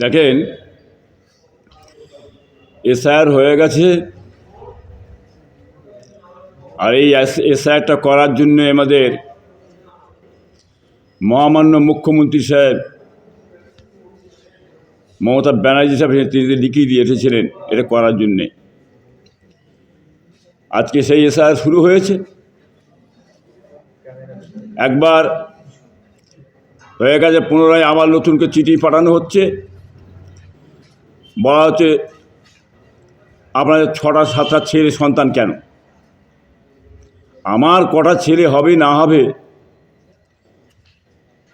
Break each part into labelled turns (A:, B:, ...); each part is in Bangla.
A: দেখেন, এসআইআর হয়ে গেছে। আর এই এসআইআরটা করার জন্য আমাদের মহামান্য মুখ্যমন্ত্রী সাহেব মমতা ব্যানার্জি সাহেব তিনি লিখিয়ে দিয়ে এসেছিলেন, এটা করার জন্যে। আজকে সেই এসআইআর শুরু হয়েছে। একবার হয়ে গেছে, পুনরায় আবার নতুন করে চিঠি পাঠানো হচ্ছে। বলা হচ্ছে, আপনাদের ছটা, সাতটা ছেলে সন্তান কেন? আমার কটা ছেলে হবে, না হবে?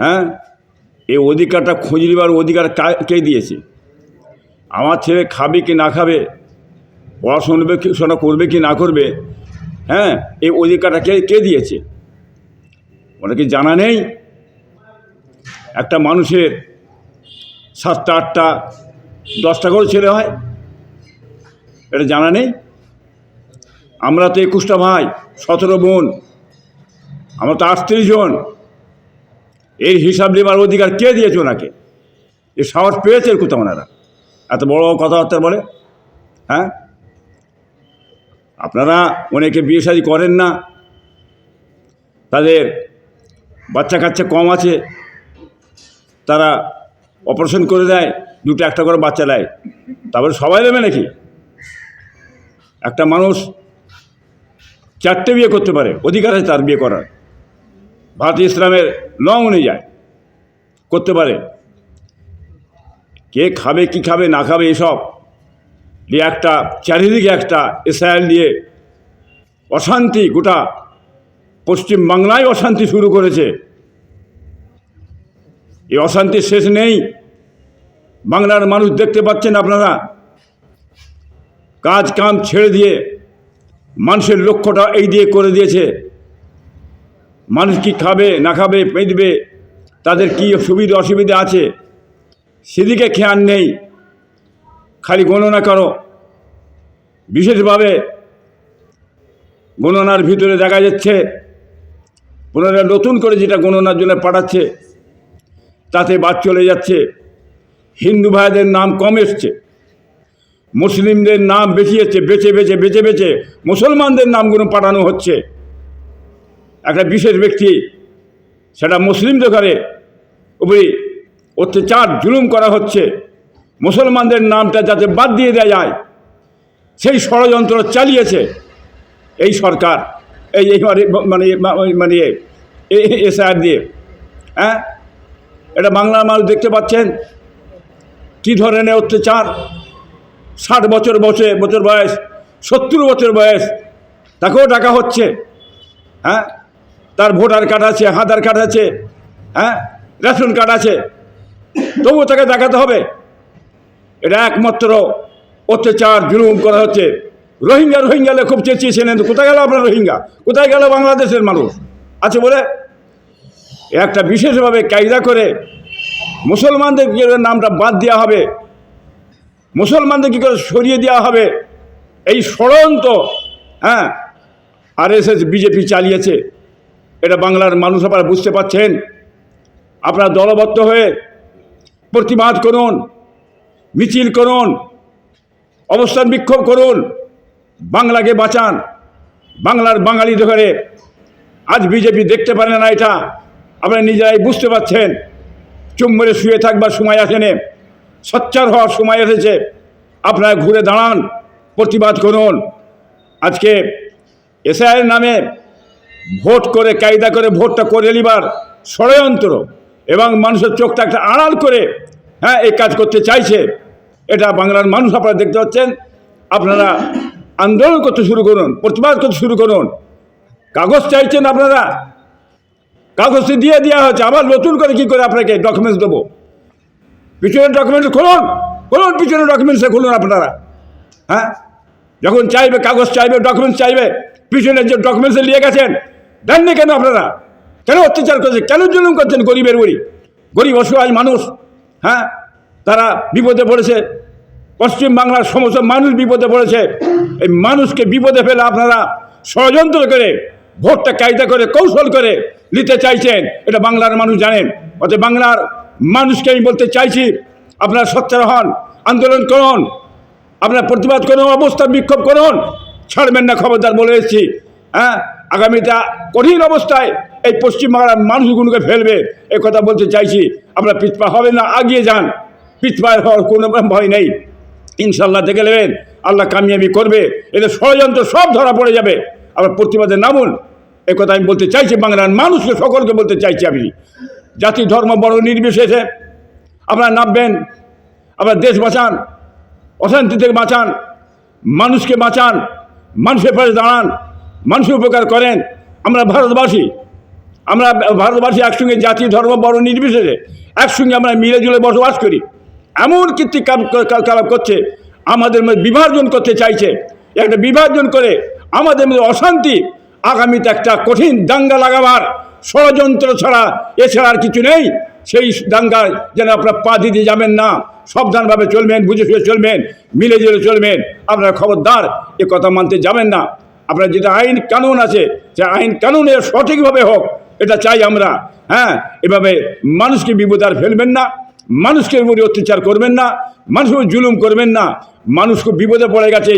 A: হ্যাঁ? এই অধিকারটা খোঁজ নেবার অধিকার কে দিয়েছে? আমার ছেলে খাবে কি না খাবে? পড়াশোনা কি শোনা করবে কি না করবে? হ্যাঁ? এই অধিকারটা কে কে দিয়েছে? ওটা কি জানা নেই? একটা মানুষের সাতটা, আটটা দশটা করে ছেলে হয়, এটা জানা নেই। আমরা তো একুশটা ভাই, সতেরো বোন, আমরা তো আটত্রিশ জন। এর হিসাব নেবার অধিকার কে দিয়েছে ওনাকে? এ সাহস পেয়েছে কোথাও ওনারা? এত বড় কথাবার্তা বলে হ্যাঁ? আপনারা অনেকে বিয়ে শাদি করেন না। তাদের বাচ্চা কাচ্চা কম আছে। তারা অপারেশন করে দেয়। দুটো একটা করে বাচ্চা দেয়। তারপরে সবাই দেবে নাকি? একটা মানুষ চারটে বিয়ে করতে পারে, অধিকার আছে তার বিয়ে করার। ভারতীয় ইসলামের ল অনুযায়ী করতে পারে। কে খাবে, কি খাবে, না খাবে এসব দিয়ে একটা, চারিদিকে একটা এসআইএল দিয়ে অশান্তি গোটা পশ্চিম বাংলায় অশান্তি শুরু করেছে। এই অশান্তির শেষ নেই। বাংলার মানুষ দেখতে পাচ্ছেন আপনারা। কাজ কাম ছেড়ে দিয়ে মানুষের লক্ষ্যটা এই দিয়ে করে দিয়েছে। মানুষ কি খাবে, না খাবে, পেঁদবে, তাদের কি সুবিধা, অসুবিধা আছে? সেদিকে খেয়াল নেই। খালি গণনা করো। বিশেষভাবে গণনার ভিতরে দেখা যাচ্ছে পুনরায় নতুন করে যেটা গণনার জন্য পাঠাচ্ছে, তাতে বাদ চলে যাচ্ছে। হিন্দু ভাইদের নাম কম এসছে মুসলিমদের নাম বেশি এসছে বেছে বেছে বেছে বেছে মুসলমানদের নামগুলো পাঠানো হচ্ছে একটা বিশেষ ব্যক্তি সেটা মুসলিমদের ঘরে উপরে অত্যাচার জুলুম করা হচ্ছে মুসলমানদের নামটা যাতে বাদ দিয়ে দেওয়া যায় সেই ষড়যন্ত্র চালিয়েছে এই সরকার এই মানে মানে- মানে এসআর দিয়ে হ্যাঁ এটা বাংলার মানুষ দেখতে পাচ্ছেন কী ধরনের অত্যাচার? ষাট বছর বসে, বছর বয়স, সত্তর বছর বয়স, তাকেও ডাকা হচ্ছে হ্যাঁ? তার ভোটার কার্ড আছে, আধার কার্ড আছে হ্যাঁ? রেশন কার্ড আছে। তবুও তাকে দেখাতে হবে। এটা একমাত্র অত্যাচার জুলুম করা হচ্ছে। রোহিঙ্গা রোহিঙ্গা খুব চেঁচিয়েছিলেন কোথায় গেল আপনার রোহিঙ্গা? কোথায় গেল বাংলাদেশের মানুষ? আছে বলে? একটা বিশেষভাবে কায়দা করে মুসলমানদের কী করে নামটা বাদ দেওয়া হবে? মুসলমানদের কী করে সরিয়ে দেওয়া হবে? এই ষড়যন্ত্র হ্যাঁ? আর এস এস বিজেপি চালিয়েছে। এটা বাংলার মানুষ আপনারা বুঝতে পাচ্ছেন। আপনারা দলবদ্ধ হয়ে প্রতিবাদ করুন, মিছিল করুন, অবস্থান বিক্ষোভ করুন, বাংলাকে বাঁচান। বাংলার বাঙালি ধরে আজ বিজেপি দেখতে পারে না এটা। আপনারা নিজেরাই বুঝতে পাচ্ছেন। চুম মেরে শুয়ে থাকবার সময় আসেনে। সচ্চার হওয়ার সময় এসেছে। আপনারা ঘুরে দাঁড়ান, প্রতিবাদ করুন। আজকে এসআইয়ের নামে ভোট করে, কায়দা করে ভোটটা করে নিবার ষড়যন্ত্র এবং মানুষের চোখটা একটা আড়াল করে হ্যাঁ এই কাজ করতে চাইছে। এটা বাংলার মানুষ আপনারা দেখতে পাচ্ছেন। আপনারা আন্দোলন করতে শুরু করুন, প্রতিবাদ করতে শুরু করুন। কাগজ চাইছেন আপনারা কাগজটি দিয়ে দেওয়া হয়েছে। আবার নতুন করে কি করে আপনাকে ডকুমেন্টস দেবো? পিছনের ডকুমেন্টস খুলুন। খুলুন, পিছনের ডকুমেন্টসে খুলুন আপনারা। হ্যাঁ? যখন চাইবে, কাগজ চাইবে ডকুমেন্টস চাইবে, পিছনে যে ডকুমেন্টসে নিয়ে গেছেন, দেননি কেন আপনারা? কেন অত্যাচার করছেন? কেন জুলুম করছেন গরিবের গরিব গরিব, অসহায় মানুষ হ্যাঁ? তারা বিপদে পড়েছে। পশ্চিম বাংলার সমস্ত মানুষ বিপদে পড়েছে। এই মানুষকে বিপদে ফেলে আপনারা ষড়যন্ত্র করে, ভোটটা কায়দা করে, কৌশল করে নিতে চাইছেন, এটা বাংলার মানুষ জানেন। অতএব বাংলার মানুষকে আমি বলতে চাইছি, আপনারা সচ্চার হন, আন্দোলন করুন, আপনার প্রতিবাদ করুন অবস্থা বিক্ষোভ করুন, ছাড়বেন না খবরদার বলে এসেছি। হ্যাঁ আগামীটা কঠিন অবস্থায় এই পশ্চিমবাংলার মানুষগুলোকে ফেলবে, এ কথা বলতে চাইছি। আপনারা পিছপা হবে না, আগিয়ে যান। পিছপা হওয়ার কোনো ভয় নেই। ইনশাল্লাহ দেখে নেবেন, আল্লাহ কামিয়াবি করবে, এদের ষড়যন্ত্র সব ধরা পড়ে যাবে। আবার প্রতিবাদে নামুন। এ কথা আমি বলতে চাইছি, বাংলার মানুষকে সকলকে বলতে চাইছি আমি। জাতি, ধর্ম বড় নির্বিশেষে আপনারা নামবেন, আপনার দেশ বাঁচান, অশান্তি থেকে বাঁচান, মানুষকে বাঁচান, মানুষের পাশে দাঁড়ান, মানুষের উপকার করেন। আমরা ভারতবাসী আমরা ভারতবাসী একসঙ্গে জাতি, ধর্ম বড় নির্বিশেষে একসঙ্গে আমরা মিলে জুলে বসবাস করি। এমন কীর্তিকাম কালাপ করছে, আমাদের মধ্যে বিভাজন করতে চাইছে। একটা বিভাজন করে আমাদের মধ্যে অশান্তি আগামীতে একটা কঠিন দাঙ্গা লাগাবার ষড়যন্ত্র ছাড়া এছাড়া আর কিছু নেই। সেই দাঙ্গায় যেন আপনারা পা দিতে যাবেন না। সাবধানভাবে চলবেন, বুঝে শুয়ে চলবেন, মিলে জুলে চলবেন। আপনারা খবরদার, এ কথা মানতে যাবেন না। আপনার যেটা আইন কানুন আছে, সে আইন কানুনের সঠিকভাবে হোক, এটা চাই আমরা। হ্যাঁ এভাবে মানুষকে বিপদ আর ফেলবেন না। মানুষকে উপরে অত্যাচার করবেন না। মানুষকে জুলুম করবেন না। মানুষকে বিপদে পড়ে গেছে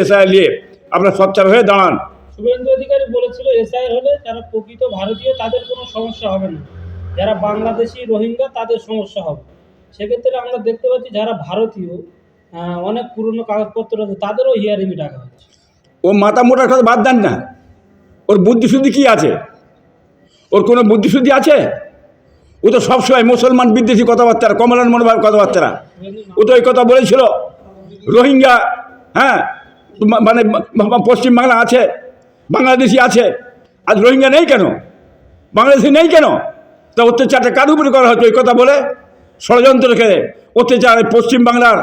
A: এসআই নিয়ে। আপনারা সচ্চার হয়ে দাঁড়ান।
B: শুভেন্দু অধিকারী বলেছিল, এসআইআর হলে যারা প্রকৃত ভারতীয় তাদের কোনো সমস্যা হবে না। যারা বাংলাদেশি রোহিঙ্গা তাদের সমস্যা হবে। সেক্ষেত্রে আমরা দেখতে পাচ্ছি যারা ভারতীয় অনেক পুরনো কাগজপত্র আছে, তাদেরও হিয়ারিংয়ে ডাকা হচ্ছে।
A: ও মাথা মোটার কথা বাদ দেন না। ওর বুদ্ধিশুদ্ধি কি আছে? ওর কোনো বুদ্ধিশুদ্ধি আছে? ও তো সবসময় মুসলমান, বিদ্বেষী কথাবার্তা, কমলান মনোভাব কথাবার্তা।
B: শুভেন্দু
A: ও তো ওই কথা বলেছিল। রোহিঙ্গা হ্যাঁ মানে পশ্চিমবাংলা আছে। বাংলাদেশি আছে। আজ রোহিঙ্গা নেই কেন? বাংলাদেশি নেই কেন? তা অত্যাচারটা কার উপরে করা হচ্ছে? ওই কথা বলে ষড়যন্ত্র করে অত্যাচার এই পশ্চিমবাংলার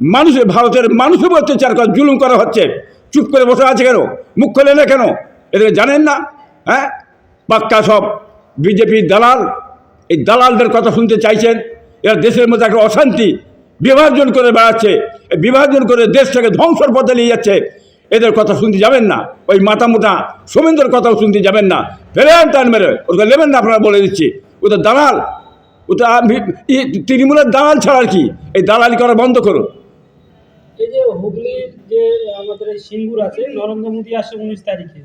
A: মানুষের, ভারতের মানুষের উপর অত্যাচার করা, জুলুম করা হচ্ছে। চুপ করে বসে আছে কেন? মুখ খোলে না কেন? এদের জানেন না? হ্যাঁ? পাক্কা সব বিজেপি দালাল। এই দালালদের কথা শুনতে চাইছেন। এরা দেশের মধ্যে একটা অশান্তি, বিভাজন করে বেড়াচ্ছে। বিভাজন করে দেশটাকে ধ্বংসর পথে নিয়ে যাচ্ছে। এদের কথা শুনতে যাবেন না। ওই মাথা মোটা সোমেন্দ্রের কথাও শুনতে যাবেন না। ফেলেন টান মেরে ওকে নেবেন না আপনারা বলে দিচ্ছি। ও তো দালাল। ও তো তৃণমূলের দালাল ছাড়া আর কি? এই দালালি করা বন্ধ করুন।
B: এই যে হুগলির যে আমাদের সিঙ্গুর আছে নরেন্দ্র মোদী আসে উনিশ তারিখে।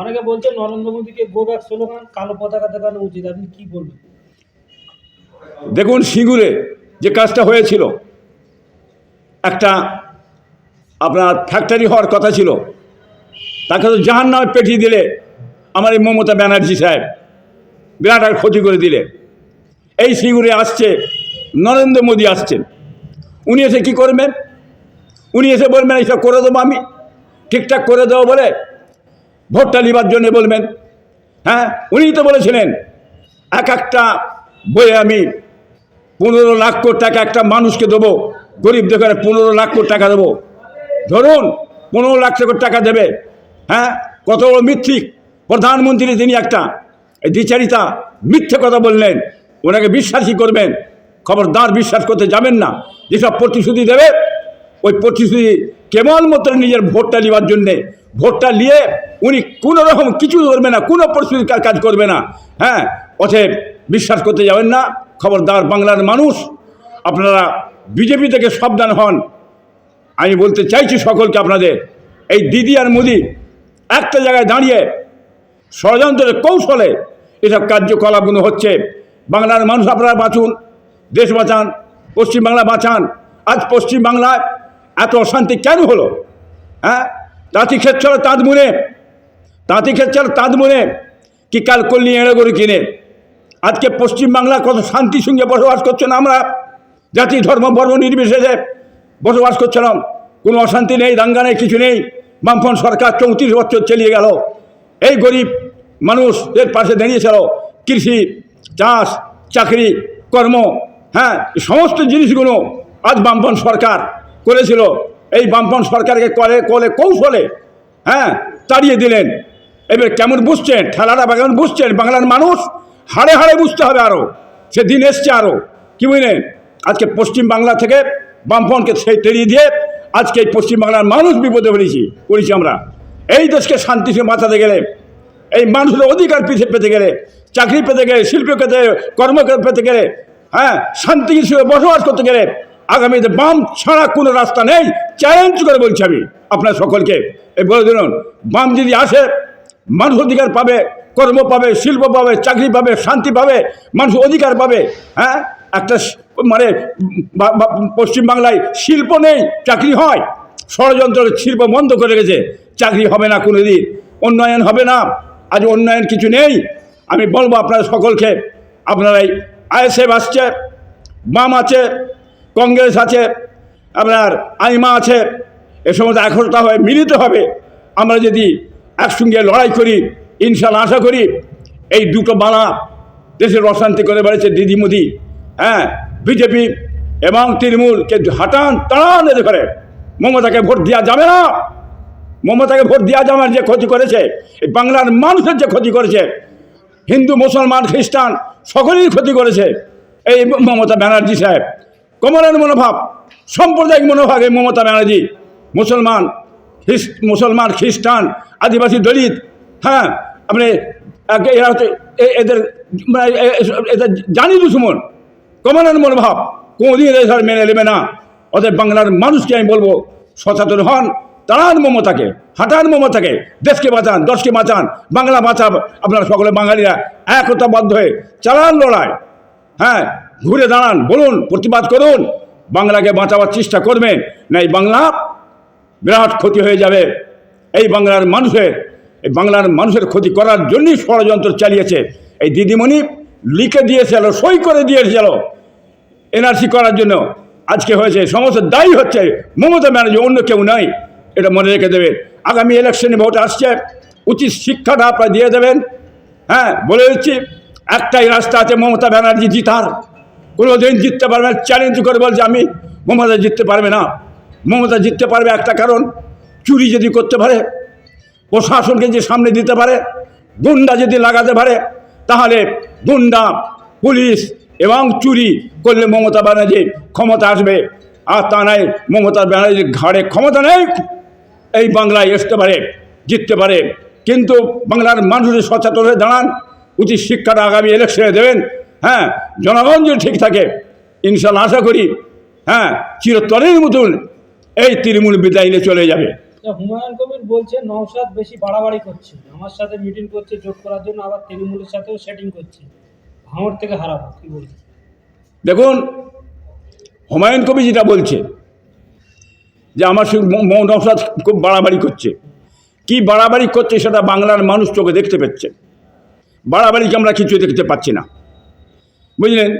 B: অনেকে বলছে নরেন্দ্র মোদীকে গো ব্যাক স্লোগান কালো পতাকা দেখানো উচিত। আপনি কি বলবেন?
A: দেখুন সিঙ্গুরে যে কাজটা হয়েছিল একটা আপনার ফ্যাক্টরি হওয়ার কথা ছিল। তাকে তো জাহান নামে পেঠিয়ে দিলে আমার এই মমতা ব্যানার্জি সাহেব। বিরাট আর ক্ষতি করে দিলে। এই সিঙ্গুরে আসছে, নরেন্দ্র মোদী আসছেন। উনি এসে কি করবেন? উনি এসে বলবেন, এইসব করে দেবো আমি। ঠিকঠাক করে দেবো বলে ভোটটা নেবার জন্য বলবেন। হ্যাঁ উনিই তো বলেছিলেন, এক একটা বইয়ে আমি পনেরো লাখ কোটি টাকা একটা মানুষকে দেবো গরিব দেখে পনেরো লাখ কোটি টাকা দেবো। ধরুন পনেরো লাখ টাকা দেবে হ্যাঁ? কত বড় মিথ্যিক। প্রধানমন্ত্রী তিনি একটা। এই দ্বিচারিতা মিথ্যে কথা বললেন, ওনাকে বিশ্বাসই করবেন। খবরদার বিশ্বাস করতে যাবেন না। যেসব প্রতিশ্রুতি দেবে, ওই প্রতিশ্রুতি কেবলমাত্র নিজের ভোটটা নেওয়ার জন্যে। ভোটটা নিয়ে উনি কোনো রকম কিছু করবে না, কোনো প্রস্তুতি কাজ করবে না হ্যাঁ? অতএব বিশ্বাস করতে যাবেন না। খবরদার বাংলার মানুষ, আপনারা বিজেপি থেকে সাবধান হন। আমি বলতে চাইছি সকলকে আপনাদের, এই দিদি আর মোদি একটা জায়গায় দাঁড়িয়ে ষড়যন্ত্রের কৌশলে এসব কার্যকলাপগুলো হচ্ছে। বাংলার মানুষ আপনারা বাঁচুন, দেশ বাঁচান, পশ্চিমবাংলা বাঁচান। আজ পশ্চিমবাংলায় এত অশান্তি কেন হলো? হ্যাঁ? তাঁতি ক্ষেত্র তাঁত মুনে তাঁতি ক্ষেত্র তাঁত মুনে কি কাল করলি এড়ে গরু কিনে? আজকে পশ্চিমবাংলা কত শান্তির সঙ্গে বসবাস করছেন আমরা? জাতি, ধর্ম, বর্ণ নির্বিশেষে বসবাস করছিলাম। কোনো অশান্তি নেই, দাঙ্গা নেই, কিছু নেই। বামফ্রন্ট সরকার চৌত্রিশ বছর চালিয়ে গেল। এই গরিব মানুষদের পাশে দাঁড়িয়েছিল। কৃষি, চাষ, চাকরি, কর্ম হ্যাঁ সমস্ত জিনিসগুলো আজ বামফ্রন্ট সরকার করেছিল। এই বামফ্রন্ট সরকারকে করে কলে কৌশলে হ্যাঁ তাড়িয়ে দিলেন। এবার কেমন বুঝছেন? ঠেলাটা কেমন বুঝছেন? বাংলার মানুষ হাড়ে হাড়ে বুঝতে হবে আরও সে দিন এসছে আরও কি বুঝলেন? আজকে পশ্চিম বাংলা থেকে বামফ্রন্টকে তেড়িয়ে দিয়ে আজকে এই পশ্চিমবাংলার মানুষ বিপদে পড়েছি করেছি আমরা। এই দেশকে শান্তি সে বাঁচাতে গেলে, এই মানুষের অধিকার পিছিয়ে পেতে গেলে, চাকরি পেতে গেলে, শিল্প পেতে, কর্ম পেতে গেলে হ্যাঁ শান্তি হিসেবে বসবাস করতে গেলে আগামীতে বাম ছাড়া কোনো রাস্তা নেই চ্যালেঞ্জ করে বলছি আমি আপনার সকলকে। এই বলে দিন বাম যদি আসে, মানুষ অধিকার পাবে, কর্ম পাবে, শিল্প পাবে, চাকরি পাবে, শান্তি পাবে, মানুষ অধিকার পাবে হ্যাঁ একটা মানে পশ্চিমবাংলায় শিল্প নেই, চাকরি হয়। ষড়যন্ত্র শিল্প বন্ধ করে গেছে চাকরি হবে না কোনো দিন উন্নয়ন হবে না, আজ উন্নয়ন কিছু নেই। আমি বলব আপনারা সকলকে, আপনারা এই আইএসএফ আসছে, বাম আছে, কংগ্রেস আছে, আপনার আইমা আছে, এ সমস্ত একতা হয়ে মিলিত হবে। আমরা যদি একসঙ্গে লড়াই করি, ইনশাল্লাহ আশা করি, এই দুটো বালা দেশের অশান্তি করে বেড়েছে দিদি মোদি। হ্যাঁ বিজেপি এবং তৃণমূলকে হাঁটান তাড়ান এদের করে মমতাকে ভোট দেওয়া যাবে না। মমতাকে ভোট দেওয়া যাবে যে ক্ষতি করেছে। এই বাংলার মানুষের যে ক্ষতি করেছে। হিন্দু, মুসলমান, খ্রিস্টান সকলেই ক্ষতি করেছে। এই মমতা ব্যানার্জি সাহেব, কমলের মনোভাব, সাম্প্রদায়িক মনোভাব এই মমতা ব্যানার্জি। মুসলমান মুসলমান, খ্রিস্টান, আদিবাসী দলিত হ্যাঁ আপনি এরা হচ্ছে এদের এদের জানি দুশ্মন কমলের মনোভাব কোনোদিন এদের মেনে নেবে না। ওদের বাংলার মানুষকে আমি বলব, সচেতন হন তাড়ান মমতাকে হাঁটান মমতাকে, দেশকে বাঁচান দশকে বাঁচান, বাংলা বাঁচান আপনারা সকলে বাঙালিরা একতাবদ্ধ হয়ে চালান লড়াই। হ্যাঁ ঘুরে দাঁড়ান, বলুন, প্রতিবাদ করুন। বাংলাকে বাঁচাবার চেষ্টা করবেন, না এই বাংলা বিরাট ক্ষতি হয়ে যাবে। এই বাংলার মানুষের, এই বাংলার মানুষের ক্ষতি করার জন্যই ষড়যন্ত্র চালিয়েছে। এই দিদিমণি লিখে দিয়েছিল, সই করে দিয়েছিল এনআরসি করার জন্য। আজকে হয়েছে, সমস্ত দায়ী হচ্ছে মমতা ব্যানার্জি, অন্য কেউ নয় এটা মনে রেখে দেবে। আগামী ইলেকশনে ভোট আসছে, উচিত শিক্ষাটা আপনারা দিয়ে দেবেন। হ্যাঁ বলে দিচ্ছি, একটাই রাস্তা আছে মমতা ব্যানার্জি জিতার। কোনো দিন জিততে পারবে না চ্যালেঞ্জ করে বলছে আমি, মমতা জিততে পারবে না। মমতা জিততে পারবে একটা কারণ, চুরি যদি করতে পারে, প্রশাসনকে যে সামনে দিতে পারে, গুন্ডা যদি লাগাতে পারে, তাহলে গুন্ডা, পুলিশ এবং চুরি করলে মমতা ব্যানার্জি ক্ষমতা আসবে। আর তা নাই মমতা ব্যানার্জির ঘাড়ে ক্ষমতা নেই, এই বাংলায় আসতে পারে, জিততে পারে। কিন্তু বাংলার মানুষের সচেতন হয়ে দাঁড়ান, উচিত শিক্ষাটা আগামী ইলেকশনে দেবেন। হ্যাঁ জনগণ যদি ঠিক থাকে, ইনশাল্লাহ আশা করি হ্যাঁ চিরতরের মতন এই তৃণমূল বিদায় নিয়ে চলে যাবে।
B: হুমায়ুন কবির বলছে, নওশাদ বেশি বাড়াবাড়ি করছে। আমার সাথে মিটিং করছে জোট করার জন্য আবার তৃণমূলের সাথেও সেটিং করছে। ভাঙড় থেকে হারাবো, কি বলছে
A: দেখুন, হুমায়ুন কবি যেটা বলছে, যে আমার নওশাদ খুব বাড়াবাড়ি করছে। কি বাড়াবাড়ি করছে সেটা বাংলার মানুষ চোখে দেখতে পাচ্ছে। বাড়াবাড়িকে আমরা কিছু দেখতে পাচ্ছি না। বুঝলেন?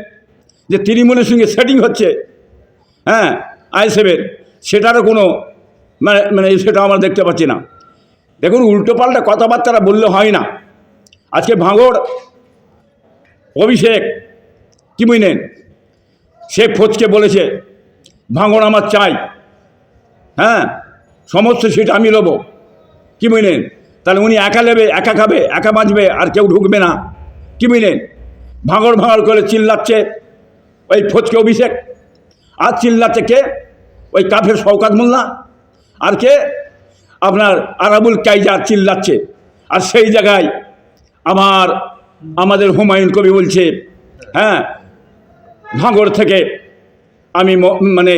A: যে তৃণমূলের সঙ্গে সেটিং হচ্ছে হ্যাঁ আইএসএফের, সেটারও কোনো মানে মানে সেটা আমরা দেখতে পাচ্ছি না। দেখুন উল্টোপাল্টা কথাবার্তা বললে হয় না। আজকে ভাঙড়, অভিষেক কি বুঝলেন সে ফোচকে বলেছে, ভাঙড় আমার চাই। হ্যাঁ সমস্ত সিট আমি নেব কি বুঝলেন তাহলে উনি একা নেবে, একা খাবে, একা বাঁচবে, আর কেউ ঢুকবে না কি বুঝলেন ভাঙড় ভাঙড় করে চিল্লাচ্ছে ওই ফোচকে অভিষেক। আর চিল্লাচ্ছে কে? ওই কাফের শওকাত মোল্লা। আর কে? আপনার আরাবুল কাইজার চিল্লাচ্ছে। আর সেই জায়গায় আমার, আমাদের হুমায়ুন কবি বলছে হ্যাঁ ভাঙড় থেকে আমি মানে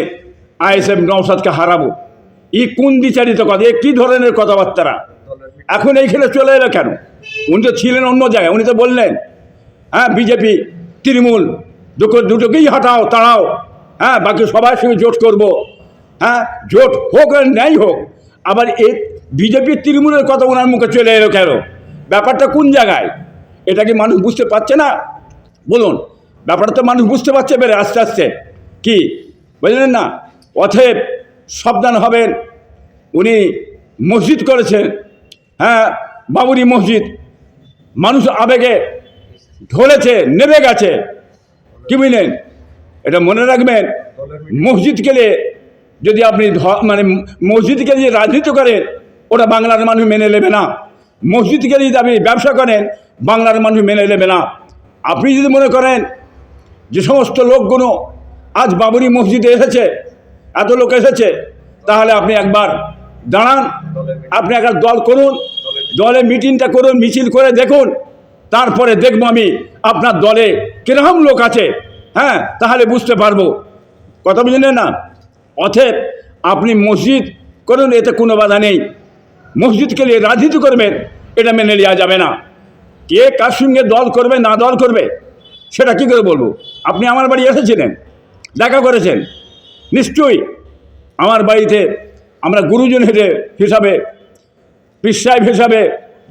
A: আইএসএফ নৌসাদকে হারাবো। ই কোন বিচারিত কথা? এ কী ধরনের কথাবার্তারা? এখন এইখানে চলে এলো কেন? উনি তো ছিলেন অন্য জায়গায়, উনি তো বললেন হ্যাঁ বিজেপি, তৃণমূল, দুটো দুটোকেই হাঁটাও, তাড়াও হ্যাঁ বাকি সবার সঙ্গে জোট করব। হ্যাঁ জোট হোক আর ন্যায় হোক, আবার এ বিজেপি তৃণমূলের কথা ওনার মুখে চলে এলো কেন? ব্যাপারটা কোন জায়গায়? এটা কি মানুষ বুঝতে পারছে না? বলুন, ব্যাপারটা তো মানুষ বুঝতে পারছে বেড়ে আস্তে আস্তে। কি? বুঝলেন না অথেব সাবধান হবেন। উনি মসজিদ করেছেন। হ্যাঁ বাবুরি মসজিদ। মানুষ আবেগে ঢলেছে, নেবে গেছে। কি বুঝলেন এটা মনে রাখবেন, মসজিদ গেলে যদি আপনি মানে মসজিদকে যদি রাজনীতি করেন, ওটা বাংলার মানুষ মেনে নেবে না। মসজিদকে যদি আপনি ব্যবসা করেন, বাংলার মানুষ মেনে নেবে না। আপনি যদি মনে করেন যে সমস্ত লোকগুলো আজ বাবরি মসজিদে এসেছে, এত লোক এসেছে, তাহলে আপনি একবার দাঁড়ান, আপনি একটা দল করুন, দলে মিটিংটা করুন, মিছিল করে দেখুন, তারপরে দেখব আমি আপনার দলে কীরকম লোক আছে। হ্যাঁ তাহলে বুঝতে পারব। কথা বুঝলেন না? অথব আপনি মসজিদ করুন, এতে কোনো বাধা নেই। মসজিদকে নিয়ে রাজনীতি করবেন, এটা মেনে নেওয়া যাবে না। কে কার সঙ্গে দল করবে, না দল করবে, সেটা কী করে বলব? আপনি আমার বাড়ি এসেছিলেন, দেখা করেছেন। নিশ্চয়ই আমার বাড়িতে আমরা গুরুজন হিসেবে, পীর সাহেব হিসাবে,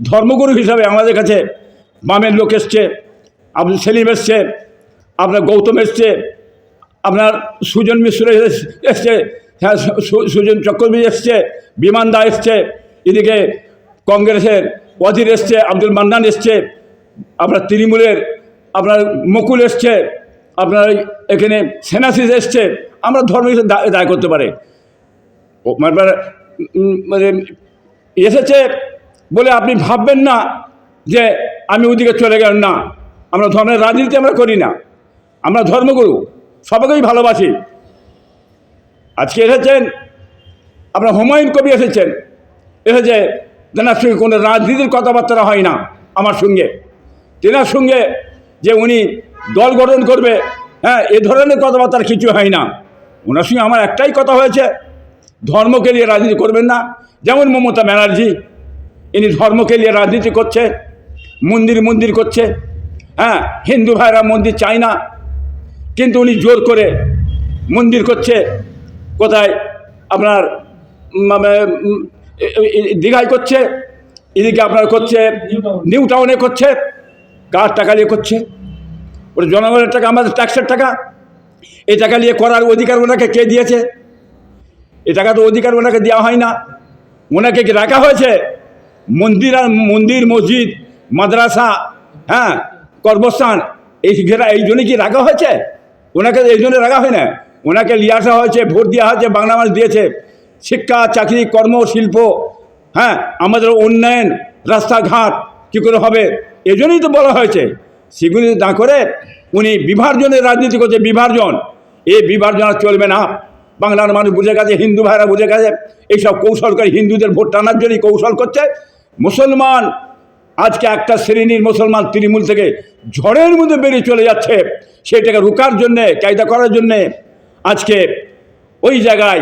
A: ধর্মগুরু হিসাবে আমাদের কাছে বামের লোক এসছে, আব্দুল সেলিম এসছে, আপনার গৌতম এসছে আপনার সুজন মিশ্র এস- এসছে হ্যাঁ সুজন চক্রবর্তী এসছে, বিমান দা এসছে, এদিকে কংগ্রেসের অধীর এসছে, আব্দুল মান্নান এসছে, আপনার তৃণমূলের আপনার মকুল এসছে, আপনার এখানে সেনাসিস এসছে, আমরা ধর্ম হিসেবে দায় করতে পারে। ও মানে মানে এসেছে বলে আপনি ভাববেন না যে আমি ওদিকে চলে গেলাম, না। আমরা ধর্মের রাজনীতি আমরা করি না। আমরা ধর্মগুরু। সবাইকেই ভালোবাসি। আজকে এসেছেন আপনার হুমায়ুন কবি এসেছেন। এসেছে, তেনার সঙ্গে কোনো রাজনীতির কথাবার্তা হয় না আমার সঙ্গে। তেনার সঙ্গে যে উনি দল গঠন করবে হ্যাঁ এ ধরনের কথাবার্তার কিছু হয় না। ওনার সঙ্গে আমার একটাই কথা হয়েছে, ধর্মকে নিয়ে রাজনীতি করবেন না। যেমন মমতা ব্যানার্জি, ইনি ধর্মকে নিয়ে রাজনীতি করছে, মন্দির মন্দির করছে হ্যাঁ হিন্দু ভাইরা মন্দির চায় না। কিন্তু উনি জোর করে মন্দির করছে। কোথায়? আপনার দীঘায় করছে, এদিকে আপনার করছে,
B: নিউ টাউনে
A: করছে, কার টাকা দিয়ে করছে? ওটা জনগণের টাকা, আমাদের ট্যাক্সের টাকা। এই টাকা নিয়ে করার অধিকার ওনাকে কে দিয়েছে? এ টাকা তো অধিকার ওনাকে দেওয়া হয় না। ওনাকে কি রাখা হয়েছে? মন্দির আর মন্দির, মসজিদ, মাদ্রাসা হ্যাঁ কর্মস্থান, এই ঘেরা এই জন্য কি রাখা হয়েছে? ওনাকে এই জন্য রাখা হয় না। ওনাকে নিয়ে আসা হয়েছে, ভোট দেওয়া হয়েছে, বাংলা মানুষ দিয়েছে। শিক্ষা, চাকরি, কর্ম, শিল্প হ্যাঁ আমাদের উন্নয়ন, রাস্তাঘাট, কী করে হবে? এই জন্যই তো বলা হয়েছে। সেগুলি না করে উনি বিভাজনের রাজনীতি করছে বিভাজন এই বিভাজন আর চলবে না। বাংলার মানুষ বুঝে গেছে, হিন্দু ভাইরা বুঝে গেছে, এইসব কৌশল করে হিন্দুদের ভোট টানার জন্যই কৌশল করছে। মুসলমান আজকে একটা শ্রেণির মুসলমান তৃণমূল থেকে ঝড়ের মধ্যে বেরিয়ে চলে যাচ্ছে। সেটাকে রুকার জন্যে, কায়দা করার জন্যে আজকে ওই জায়গায়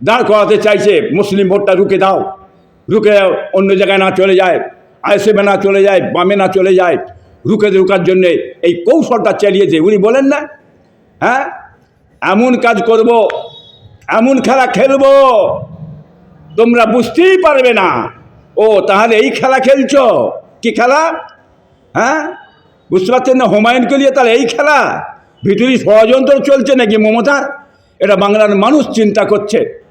A: দাঁড় করাতে চাইছে, মুসলিম ভোটটা রুকে দাও। রুকে অন্য জায়গায় না চলে যায় আইসেবে না চলে যায়, বামে না চলে যায়, রুকে রুকার জন্যে এই কৌশলটা চালিয়েছে। উনি বলেন না হ্যাঁ? এমন কাজ করব, এমন খেলা খেলব, তোমরা বুঝতেই পারবে না। ও, তাহলে এই খেলা খেলছ? কি খেলা? হ্যাঁ? বুঝতে পারছেন না হুমায়ুনকে নিয়ে তাহলে এই খেলা? ভিতরি ষড়যন্ত্র চলছে নাকি মমতার এটা বাংলার মানুষ চিন্তা করছে।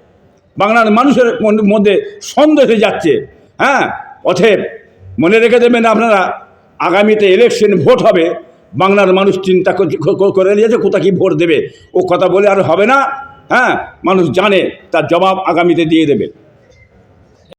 A: বাংলার মানুষের মন- মধ্যে সন্দেহে যাচ্ছে। হ্যাঁ? অথব মনে রেখে দেবেন আপনারা, আগামীতে ইলেকশন ভোট হবে। বাংলার মানুষ চিন্তা করে নিয়েছে, কোথা কি ভোট দেবে? ও কথা বলে আর হবে না। হ্যাঁ? মানুষ জানে, তার জবাব আগামীতে দিয়ে দেবে।